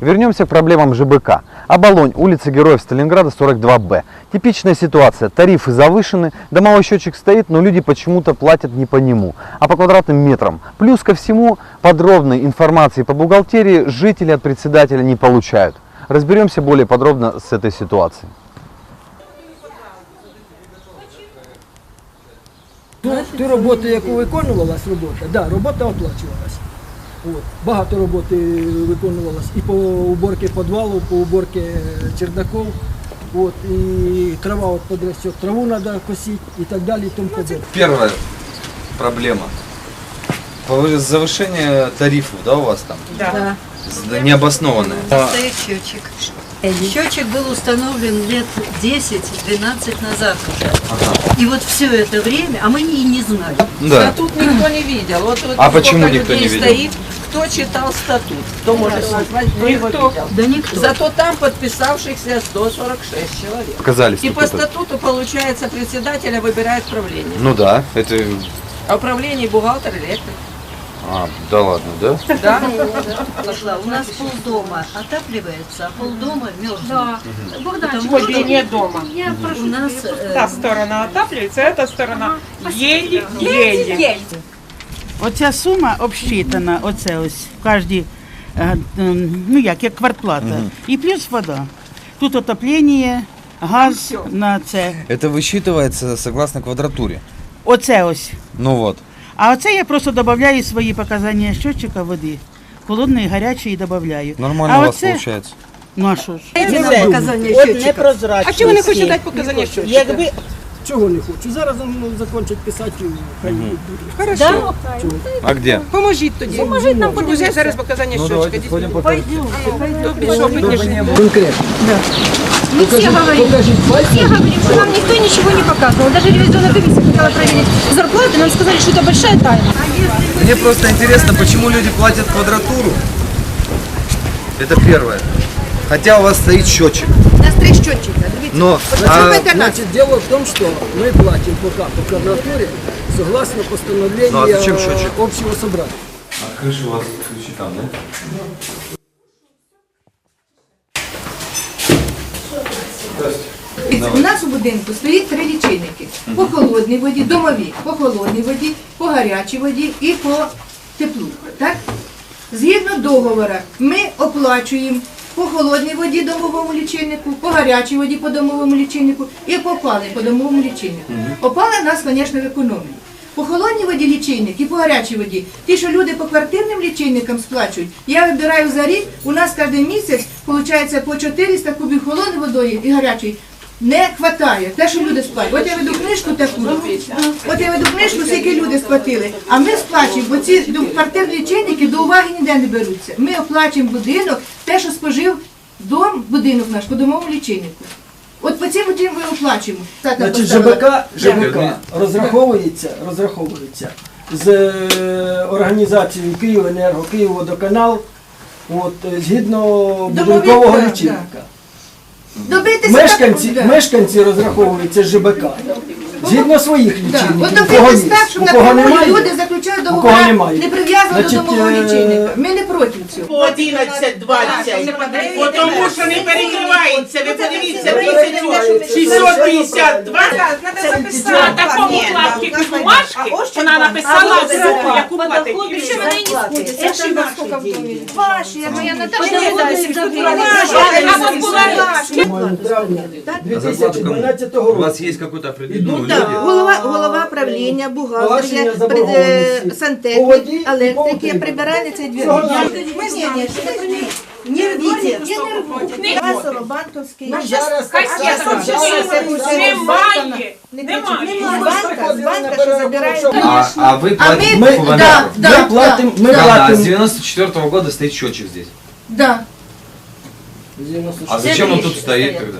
Вернемся к проблемам ЖБК. Оболонь, улица Героев Сталинграда, 42Б. Типичная ситуация. Тарифы завышены, домовой счетчик стоит, но люди почему-то платят не по нему, а по квадратным метрам. Плюс ко всему, подробной информации по бухгалтерии жители от председателя не получают. Разберемся более подробно с этой ситуацией. Ту, ту роботу, яку виконувалась робота, да, робота оплачувалась. От. Багато роботи виконувалось і по уборці підвалу, по уборці чердаків. От, і трава от подростет, траву треба косити і так далі. І тому подобне. Первая проблема. Завышение тарифов, да, у вас там? Да. Необоснованное. Стоит счетчик. Счетчик был установлен лет 10-12 назад уже. И вот все это время, а мы и не знали. Да. Статут никто не видел. Вот, вот А сколько почему никто людей не видел? Стоит, кто читал статут? Кто может назвать, кто его видел? Да никто. Зато там подписавшихся 146 человек. Показали И по статуту, получается, председателя выбирает правление. Ну да, это... А управление бухгалтер, электрик. А, да ладно, да? Да? Пошла. У нас полдома отапливается, а полдома мерзнет. Да. Богданчик, Потому вот что дома. Я прошу, у нас э, Та сторона отапливается, эта сторона еле-еле. Оця сума обсчитана, оце ось в кожній, е, ем, ну як, як квартплата. І плюс вода. Тут отоплення, газ на це. Это высчитывается согласно квадратуре. Оце ось. Ну вот. А оце я просто додаю свої показання щотчика води. Холодної, гарячої додаю. Нормально а у вас оце, получается. Ну а що ж? Це показання От счетчика. непрозрачності. А чому не хочете дати показання щотчика? Якби Чого не хочу? Зараз ну, закончать писати, хай буде. Хорошо. А где? Поможіть тоді. Поможіть нам подивитися зараз показання щотчика. сходим по Хто пішов, підніже. Конкретно. Мы все говорим, все говорим, что нам никто ничего не показывал. Даже ревизионная комиссия хотела проверить зарплаты, нам сказали, что это большая тайна. Мне просто интересно, почему люди платят квадратуру. Это первое. Хотя у вас стоит счетчик. У нас три счетчика. Но а, Значит, дело в том, что мы платим пока по квадратуре согласно постановлению Ну, а зачем счетчик? общего собрания. крыша у вас ключи там, да? У нас у будинку стоїть три лічильники. По холодній воді, домові, по холодній воді, по гарячій воді і по теплу. Так? Згідно договору, ми оплачуємо по холодній воді домовому лічильнику, по гарячій воді по домовому лічильнику і по опаленню по домовому лічильнику. Опалення нас, звісно, в економії. По холодній воді лічильник і по гарячій воді. Ті, що люди по квартирним лічильникам сплачують, я вибираю за рік, у нас кожен місяць виходить по 400 кубів холодної водою і гарячої. Не вистачає. Те, що люди сплачують. От я веду книжку таку. От я веду книжку, скільки люди сплатили. А ми сплачуємо, бо ці до- квартирні лічильники до уваги ніде не беруться. Ми оплачуємо будинок, те, що спожив дом, будинок наш, по домовому лічильнику. От по цим чим ми оплачуємо. Значить. ЖБК, ЖБК розраховується, розраховується з е, організацією Київенерго, Київводоканал, от, е, згідно будинкового лічильника. Добитися Мешканці, так, да. мешканці розраховуються ЖБК. Згідно своїх лічильників. От доведеться так, щоб на прямому люди заключають договори, не прив'язано до мого лічильника. Ми не проти цього. 11, 20. Тому що не перекривається. Ви подивіться, 1652. На такому платці бумажки вона написала суку, яку платить. І ще мене не спутиться. Це. Ваші, я моя Наташа. Ваші, а вас була. 2012 року. У вас є якийсь кредит? Так, люди. голова, голова правління, бухгалтерія, Погашення пред- заборгованості. е, По сантехнік, воді і по електрики, утриманню. прибиральниця і дві. Всього Ні, навсього. ні, ні, ні, не рвіть, я не рву. Газово, банковський. Ми зараз Хай так я само там зараз немає, так само. немає. Не Немає. кричіть, немає банка, з банка, що забирають. А, а вы А платите ми, по да, варианту? да, Ми платимо, ми Когда? С платимо. 94 года стоит счетчик здесь. Да. А зачем он тут стоит тогда?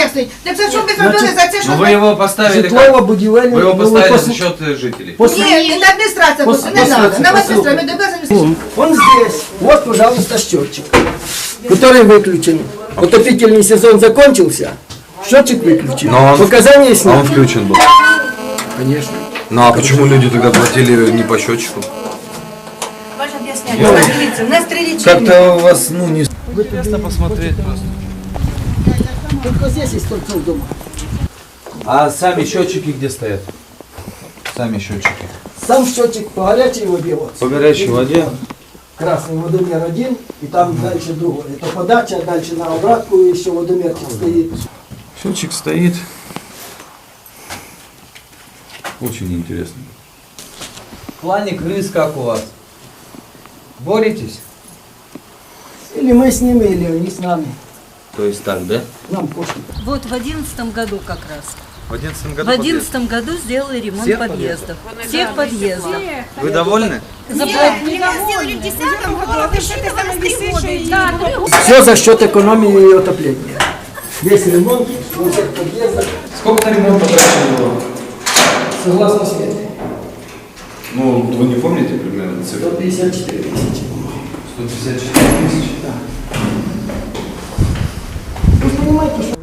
Як стоїть? Так це що ви зробили Значить, за це, що Ну вы ви... его поставили как? Житлово-будівельний Вы его ну, поставили пос- за счет э, жителей. пос- Ні, не адміністрація, Пос- не пос- надо. пос- Нам пос- адміністрація, ми добавили. Он здесь. Вот, пожалуйста, счетчик, который выключен. Отопительный сезон закончился, счетчик выключен. Но он- Показания А он сняты. включен был. Конечно. Ну а почему люди тогда платили не по счетчику? Ваше об'яснення. Дивіться, у нас три лічильники. Как-то у вас, ну, не... Вы Интересно посмотреть просто. Только здесь из торцов дома. А сами счетчики где стоят? Сами счетчики. Сам счетчик по горячей воде. Вот. По горячей воде? Красный водомер один, и там дальше другой. Это подача, дальше на обратку еще водомерчик стоит. Счетчик стоит. Очень интересно. В плане крыс как у вас? Боретесь? Или мы с ними, или они с нами. То есть так, да? Нам пофиг. Вот в одиннадцатом году как раз. В 11 В одиннадцатом году сделали ремонт Всех подъездов. Всех подъездов. Вы довольны? сделали в 10 году, а Все за счет экономии и отопления. Весь ремонт во всех подъездах, Сколько на ремонт потрачено было? согласно смете, Ну, вы не помните примерно цифру? 154 тысячи. 154 тысячи. Вы понимаете, что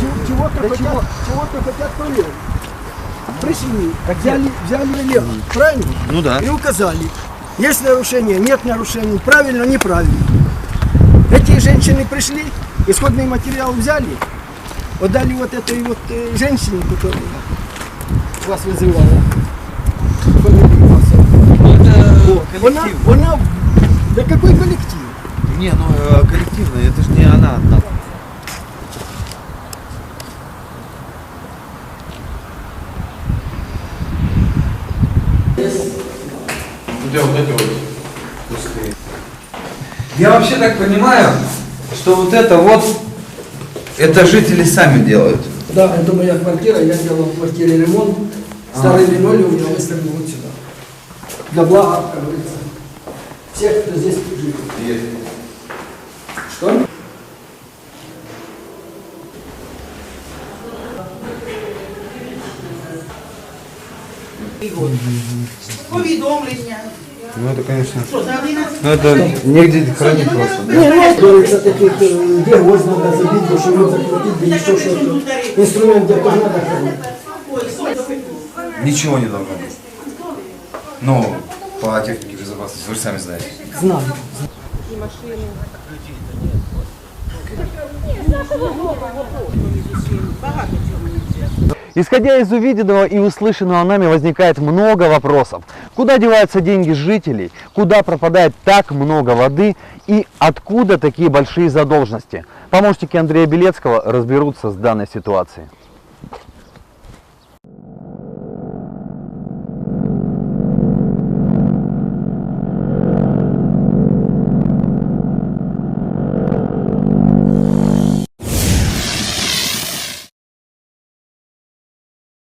Чего- чего-то хотят, чего-то хотят полезно. Пришли, взяли, взяли лев, правильно? Ну да. И указали. Есть нарушение, нет нарушений, правильно, неправильно. Эти женщины пришли, исходный материал взяли, отдали вот этой вот э, женщине, которая вас вызывала. Она, она, да какой коллектив? Не, ну э, коллективно, это же не она одна. Где вот эти вот пустые? Я вообще так понимаю, что вот это вот, это жители сами делают. Да, это моя квартира, я делал в квартире ремонт. Старый линолеум я выставил вот сюда. Для блага, как говорится, всех, кто здесь живет. Что? Повідомлення. Ну это, конечно. Ну это негде хранить просто. Не, ну, говорится, таких, э, где гвоздь надо забить, шумит закрутить, да еще что-то. Инструмент где тоже надо хранить. Ничего не должно быть. Ну, по технике безопасности, вы же сами знаете. Знаю. Исходя из увиденного и услышанного нами возникает много вопросов. Куда деваются деньги жителей? Куда пропадает так много воды? И откуда такие большие задолженности? Помощники Андрея Белецкого разберутся с данной ситуацией.